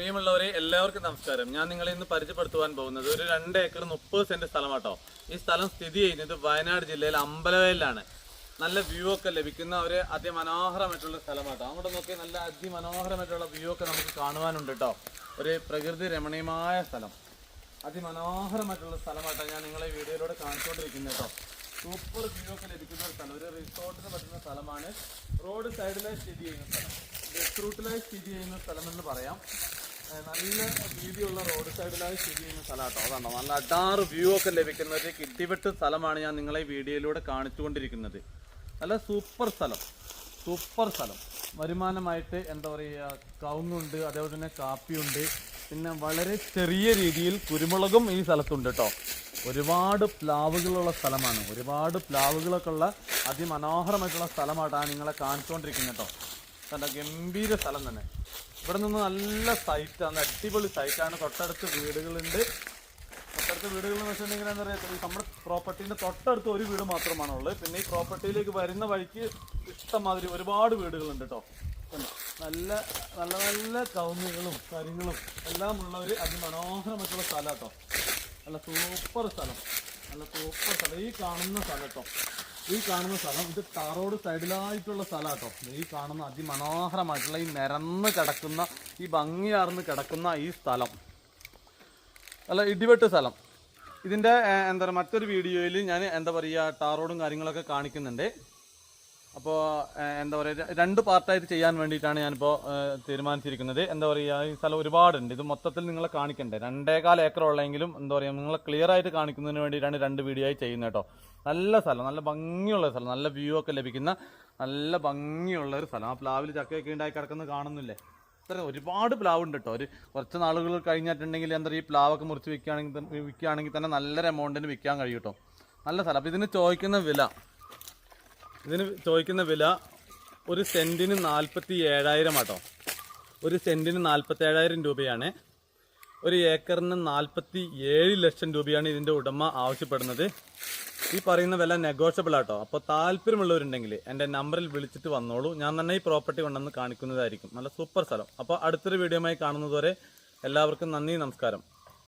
പ്രിയമുള്ളവരെ എല്ലാവർക്കും നമസ്കാരം. ഞാൻ നിങ്ങളെ ഇന്ന് പരിചയപ്പെടുത്തുവാൻ പോകുന്നത് ഒരു രണ്ട് ഏക്കർ മുപ്പത് സെന്റ് സ്ഥലമാട്ടോ. ഈ സ്ഥലം സ്ഥിതി ചെയ്യുന്നത് വയനാട് ജില്ലയിൽ അമ്പലവയലിലാണ്. നല്ല വ്യൂ ഒക്കെ ലഭിക്കുന്ന ഒരു അതിമനോഹരമായിട്ടുള്ള സ്ഥലമാട്ടോ. അങ്ങോട്ട് നോക്കി നല്ല അതിമനോഹരമായിട്ടുള്ള വ്യൂ ഒക്കെ നമുക്ക് കാണുവാനുണ്ട് കേട്ടോ ഒരു പ്രകൃതി രമണീയമായ സ്ഥലം. അതിമനോഹരമായിട്ടുള്ള സ്ഥലമാട്ടോ ഞാൻ നിങ്ങളെ വീഡിയോയിലൂടെ കാണിച്ചുകൊണ്ടിരിക്കുന്നത് കേട്ടോ സൂപ്പർ വ്യൂ ഒക്കെ ലഭിക്കുന്ന ഒരു സ്ഥലം. ഒരു റിസോർട്ടിന് പറ്റുന്ന സ്ഥലമാണ്. റോഡ് സൈഡിലായി സ്ഥിതി ചെയ്യുന്ന സ്ഥലം. ബസ് റൂട്ടിലായി സ്ഥിതി ചെയ്യുന്ന സ്ഥലം എന്ന് പറയാം. നല്ല വീതിയുള്ള റോഡ് സൈഡിലായി സ്ഥിതി ചെയ്യുന്ന സ്ഥലമാട്ടോ. അതാണോ? നല്ല അടാറ് വ്യൂ ഒക്കെ ലഭിക്കുന്ന ഒരു കിട്ടിവെട്ട് സ്ഥലമാണ് ഞാൻ നിങ്ങളെ വീഡിയോയിലൂടെ കാണിച്ചുകൊണ്ടിരിക്കുന്നത്. നല്ല സൂപ്പർ സ്ഥലം. സൂപ്പർ സ്ഥലം. വരുമാനമായിട്ട് എന്താ പറയുക കവുങ്ങുണ്ട് അതേപോലെ തന്നെ കാപ്പിയുണ്ട്. പിന്നെ വളരെ ചെറിയ രീതിയിൽ കുരുമുളകും ഈ സ്ഥലത്തുണ്ട് കേട്ടോ ഒരുപാട് പ്ലാവുകളുള്ള സ്ഥലമാണ്. ഒരുപാട് പ്ലാവുകളൊക്കെ ഉള്ള അതിമനോഹരമായിട്ടുള്ള സ്ഥലമായിട്ടാണ് നിങ്ങളെ കാണിച്ചുകൊണ്ടിരിക്കുന്നത് കേട്ടോ നല്ല ഗംഭീര സ്ഥലം തന്നെ. ഇവിടെ നിന്ന് നല്ല സൈറ്റാണ് അടിപൊളി സൈറ്റാണ് തൊട്ടടുത്ത് വീടുകളുണ്ട്. തൊട്ടടുത്ത വീടുകൾ എന്ന് വെച്ചിട്ടുണ്ടെങ്കിൽ എന്താ പറയുക നമ്മുടെ പ്രോപ്പർട്ടീന്റെ തൊട്ടടുത്ത് ഒരു വീട് മാത്രമാണ് ഉള്ളത്. പിന്നെ ഈ പ്രോപ്പർട്ടിയിലേക്ക് വരുന്ന വഴിക്ക് ഇഷ്ടംമാതിരി ഒരുപാട് വീടുകളുണ്ട് കേട്ടോ? നല്ല നല്ല നല്ല കവുങ്ങുകളും കാര്യങ്ങളും എല്ലാം ഉള്ള ഒരു അതിമനോഹരമായിട്ടുള്ള സ്ഥലം കേട്ടോ നല്ല സൂപ്പർ സ്ഥലം. നല്ല സൂപ്പർ സ്ഥലം. ഈ കാണുന്ന സ്ഥലം കേട്ടോ ഈ കാണുന്ന സ്ഥലം ഇത് ടാറോഡ് സൈഡിലായിട്ടുള്ള സ്ഥലം കേട്ടോ ഈ കാണുന്ന അതിമനോഹരമായിട്ടുള്ള ഈ നിരന്ന് കിടക്കുന്ന ഈ ഭംഗിയാർന്ന് കിടക്കുന്ന ഈ സ്ഥലം. അല്ല ഇടിവെട്ട് സ്ഥലം. ഇതിന്റെ എന്താ മറ്റൊരു വീഡിയോയിൽ ഞാൻ എന്താ പറയുക ടാറോഡും കാര്യങ്ങളൊക്കെ കാണിക്കുന്നുണ്ട്. അപ്പോൾ എന്താ പറയുക രണ്ട് പാർട്ടായിട്ട് ചെയ്യാൻ വേണ്ടിയിട്ടാണ് ഞാനിപ്പോൾ തീരുമാനിച്ചിരിക്കുന്നത്. എന്താ പറയുക ഈ സ്ഥലം ഒരുപാടുണ്ട്. ഇത് മൊത്തത്തിൽ നിങ്ങളെ കാണിക്കണ്ടേ? രണ്ടേകാൽ ഏക്കർ ഉള്ളെങ്കിലും എന്താ പറയുക നിങ്ങളെ ക്ലിയർ ആയിട്ട് കാണിക്കുന്നതിന് വേണ്ടിയിട്ടാണ് രണ്ട് വീഡിയോ ആയി ചെയ്യുന്നത് കേട്ടോ. നല്ല സ്ഥലം നല്ല ഭംഗിയുള്ള സ്ഥലം നല്ല വ്യൂ ഒക്കെ ലഭിക്കുന്ന നല്ല ഭംഗിയുള്ള ഒരു സ്ഥലം. ആ പ്ലാവിൽ ചക്കയൊക്കെ ഉണ്ടായി കിടക്കുന്നത് കാണുന്നില്ലേ? ഇത്ര ഒരുപാട് പ്ലാവ് ഉണ്ട് കേട്ടോ. ഒരു കുറച്ച് നാളുകൾ കഴിഞ്ഞിട്ടുണ്ടെങ്കിൽ എന്താ ഈ പ്ലാവൊക്കെ മുറിച്ച് വിൽക്കുകയാണെങ്കിൽ വിൽക്കുകയാണെങ്കിൽ തന്നെ നല്ലൊരു എമൗണ്ടിന് വിൽക്കാൻ കഴിയും കേട്ടോ. നല്ല സ്ഥലം. അപ്പോൾ ഇതിന് ചോദിക്കുന്ന വില ഇതിന് ചോദിക്കുന്ന വില ഒരു സെന്റിന് നാൽപ്പത്തി ഏഴായിരം ആട്ടോ. ഒരു സെന്റിന് നാൽപ്പത്തി ഏഴായിരം രൂപയാണ്. ഒരു ഏക്കറിന് നാൽപ്പത്തി ഏഴ് ലക്ഷം രൂപയാണ് ഇതിന്റെ ഉടമ ആവശ്യപ്പെടുന്നത്. ഈ പറയുന്ന വില നെഗോഷ്യബിൾ ആട്ടോ. അപ്പോൾ താല്പര്യമുള്ളവരുണ്ടെങ്കിൽ എന്റെ നമ്പറിൽ വിളിച്ചിട്ട് വന്നോളൂ. ഞാൻ തന്നെ ഈ പ്രോപ്പർട്ടി കൊണ്ടുവന്ന് കാണിക്കുന്നതായിരിക്കും. നല്ല സൂപ്പർ സ്ഥലം. അപ്പോൾ അടുത്തൊരു വീഡിയോയുമായി കാണുന്നതുവരെ എല്ലാവർക്കും നന്ദി നമസ്കാരം.